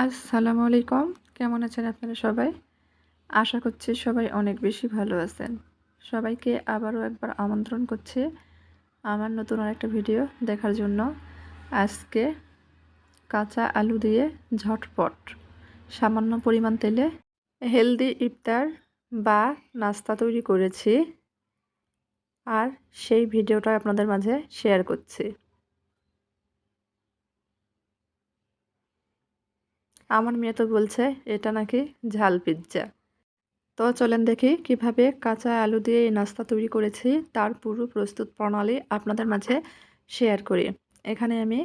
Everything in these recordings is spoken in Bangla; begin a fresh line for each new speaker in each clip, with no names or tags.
আসসালামু আলাইকুম কেমন আছেন আপনারা সবাই? আশা করছি সবাই অনেক বেশি ভালো আছেন। সবাইকে আবারও একবার আমন্ত্রণ করছি আমার নতুন আরেকটা ভিডিও দেখার জন্য। আজকে কাঁচা আলু দিয়ে ঝটপট সামান্য পরিমাণ তেলে হেলদি ইফতার বা নাস্তা তৈরি করেছি। আর সেই ভিডিওটা আপনাদের মাঝে শেয়ার করছি। আমার মেয়ে তো বলছে, এটা নাকি ঝাল পিৎজা তো চলেন দেখি কীভাবে কাঁচা আলু দিয়ে এই নাস্তা তৈরি করেছি, তার পুরো প্রস্তুত প্রণালী আপনাদের মাঝে শেয়ার করি। এখানে আমি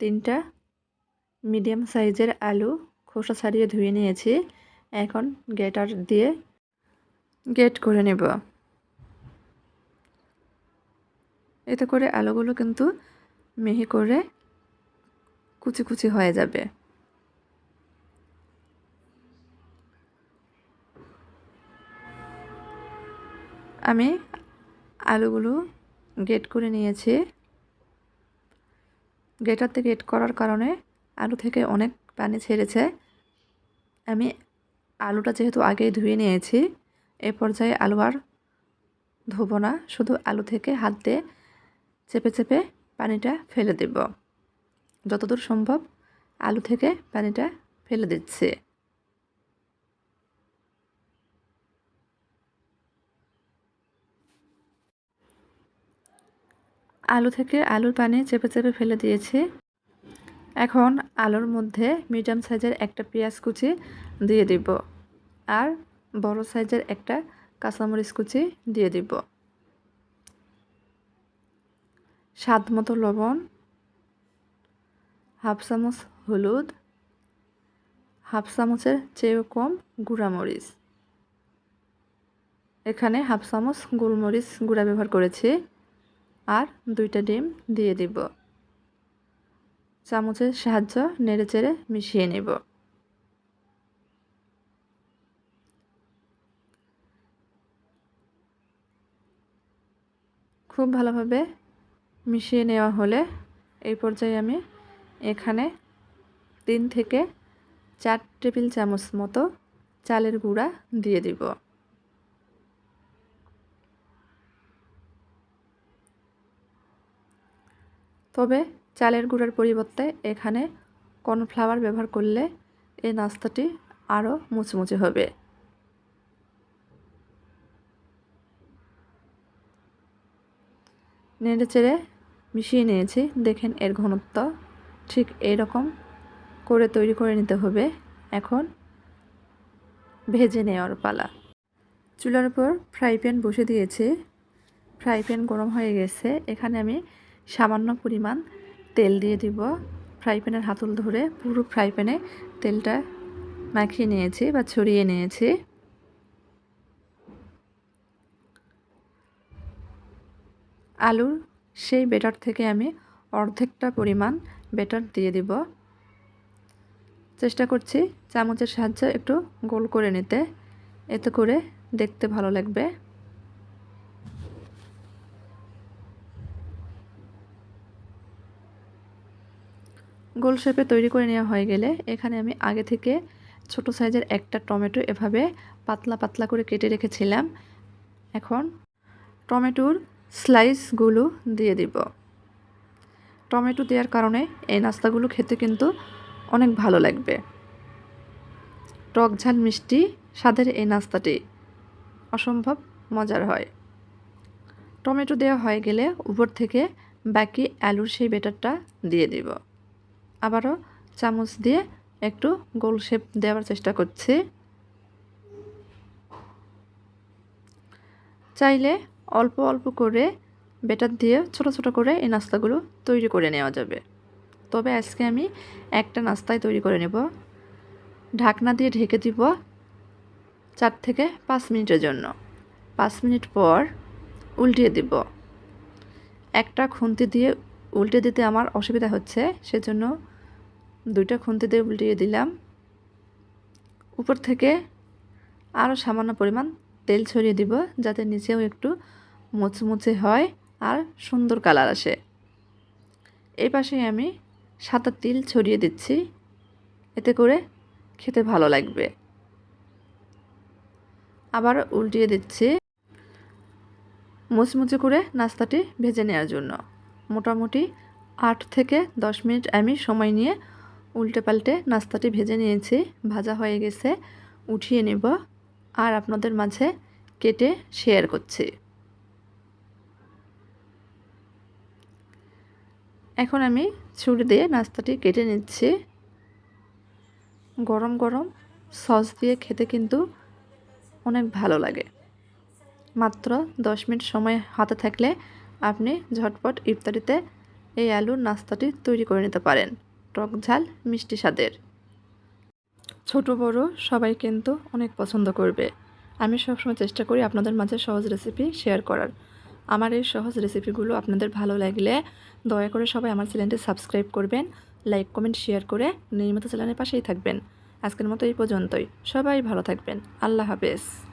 তিনটা মিডিয়াম সাইজের আলু খোসা ছাড়িয়ে ধুয়ে নিয়েছি। এখন গেটার দিয়ে গেট করে নেব। এতে করে আলুগুলো কিন্তু মিহি করে কুচি কুচি হয়ে যাবে। আমি আলুগুলো গেট করে নিয়েছি। গেটারতে গেট করার কারণে আলু থেকে অনেক পানি ছেড়েছে। আমি আলুটা যেহেতু আগেই ধুয়ে নিয়েছি, এ পর্যায়ে আলু আর ধোবো না, শুধু আলু থেকে হাত দিয়ে চেপে চেপে পানিটা ফেলে দেব। যতদূর সম্ভব আলু থেকে পানিটা ফেলে দিচ্ছে। আলু থেকে আলুর পানি চেপে চেপে ফেলে দিয়েছি। এখন আলুর মধ্যে মিডিয়াম সাইজের একটা পেঁয়াজ কুচি দিয়ে দিব আর বড় সাইজের একটা কাঁচামরিচ কুচি দিয়ে দিব। স্বাদ মতো লবণ, হাফ চামচ হলুদ, হাফ চামচের চেয়েও কম গুঁড়ামরিচ। এখানে হাফ চামচ গোলমরিচ গুঁড়া ব্যবহার করেছি। আর দুইটা ডিম দিয়ে দিব। চামচের সাহায্য নেড়ে চেড়ে মিশিয়ে নেব। খুব ভালোভাবে মিশিয়ে নেওয়া হলে এই পর্যায়ে আমি এখানে তিন থেকে চার টেবিল চামচ মতো চালের গুঁড়া দিয়ে দিব। তবে চালের গুঁড়ার পরিবর্তে এখানে কর্নফ্লাওয়ার ব্যবহার করলে এই নাস্তাটি আরও মুচমুচে হবে। নেড়ে চেড়ে মিশিয়ে নিয়েছি। দেখেন এর ঘনত্ব ঠিক এইরকম করে তৈরি করে নিতে হবে। এখন ভেজে নেওয়ার পালা। চুলার উপর ফ্রাই প্যান বসে দিয়েছি। ফ্রাই প্যান গরম হয়ে গেছে। এখানে আমি সামান্য পরিমাণ তেল দিয়ে দিব। ফ্রাই প্যানের হাতল ধরে পুরো ফ্রাই প্যানে তেলটা মাখিয়ে নিয়েছি বা ছড়িয়ে নিয়েছি। আলুর সেই বেটার থেকে আমি অর্ধেকটা পরিমাণ বেটার দিয়ে দিব। চেষ্টা করছি চামচের সাহায্যে একটু গোল করে নিতে। এতে করে দেখতে ভালো লাগবে। গোল শেপে তৈরি করে নেওয়া হয়ে গেলে এখানে আমি আগে থেকে ছোট সাইজের একটা টমেটো এভাবে পাতলা পাতলা করে কেটে রেখেছিলাম। এখন টমেটোর স্লাইসগুলো দিয়ে দিব। টমেটো দেওয়ার কারণে এই নাস্তাগুলো খেতে কিন্তু অনেক ভালো লাগবে। টক ঝাল মিষ্টি স্বাদের এই নাস্তাটি অসম্ভব মজার হয়। টমেটো দেওয়া হয়ে গেলে উপর থেকে বাকি আলুর সেই বেটারটা দিয়ে দিব। আবারও চামচ দিয়ে একটু গোল শেপ দেওয়ার চেষ্টা করছি। চাইলে অল্প অল্প করে বেটার দিয়ে ছোট ছোট করে এই নাস্তাগুলো তৈরি করে নেওয়া যাবে। তবে আজকে আমি একটা নাস্তায় তৈরি করে নেব। ঢাকনা দিয়ে ঢেকে দিব চার থেকে পাঁচ মিনিটের জন্য। পাঁচ মিনিট পর উল্টিয়ে দিব। একটা খুন্তি দিয়ে উল্টে দিতে আমার অসুবিধা হচ্ছে, সেজন্য দুইটা খুন্তি দিয়ে উল্টিয়ে দিলাম। উপর থেকে আরও সামান্য পরিমাণ তেল ছড়িয়ে দিব, যাতে নিচেও একটু মুচমুচে হয় আর সুন্দর কালার আসে। এই পাশে আমি সাদা তিল ছড়িয়ে দিচ্ছি, এতে করে খেতে ভালো লাগবে। আবার উল্টিয়ে দিচ্ছি মুচমুচে করে নাস্তাটি ভেজে নেওয়ার জন্য। মোটামুটি আট থেকে দশ মিনিট আমি সময় নিয়ে উল্টে পাল্টে নাস্তাটি ভেজে নিয়েছি, ভাজা হয়ে গেছে, উঠিয়ে নেব আর আপনাদের মাঝে কেটে শেয়ার করছি। এখন আমি ছুরি দিয়ে নাস্তাটি কেটে নিচ্ছি। গরম গরম সস দিয়ে খেতে কিন্তু অনেক ভালো লাগে। মাত্র দশ মিনিট সময় হাতে থাকলে আপনি ঝটপট ইফতারিতে এই আলুর নাস্তাটি তৈরি করে নিতে পারেন। টক ঝাল, মিষ্টি স্বাদের। ছোট, বড় সবাই কিন্তু অনেক পছন্দ করবে। আমি সবসময় চেষ্টা করি আপনাদের মাঝে সহজ রেসিপি শেয়ার করার। আমার এই সহজ রেসিপিগুলো আপনাদের ভালো লাগলে দয়া করে সবাই আমার চ্যানেলটি সাবস্ক্রাইব করবেন লাইক কমেন্ট শেয়ার করে নিয়মিত চ্যানেলের পাশেই থাকবেন। আজকের মতো এই পর্যন্তই। সবাই ভালো থাকবেন। আল্লাহ হাফেজ।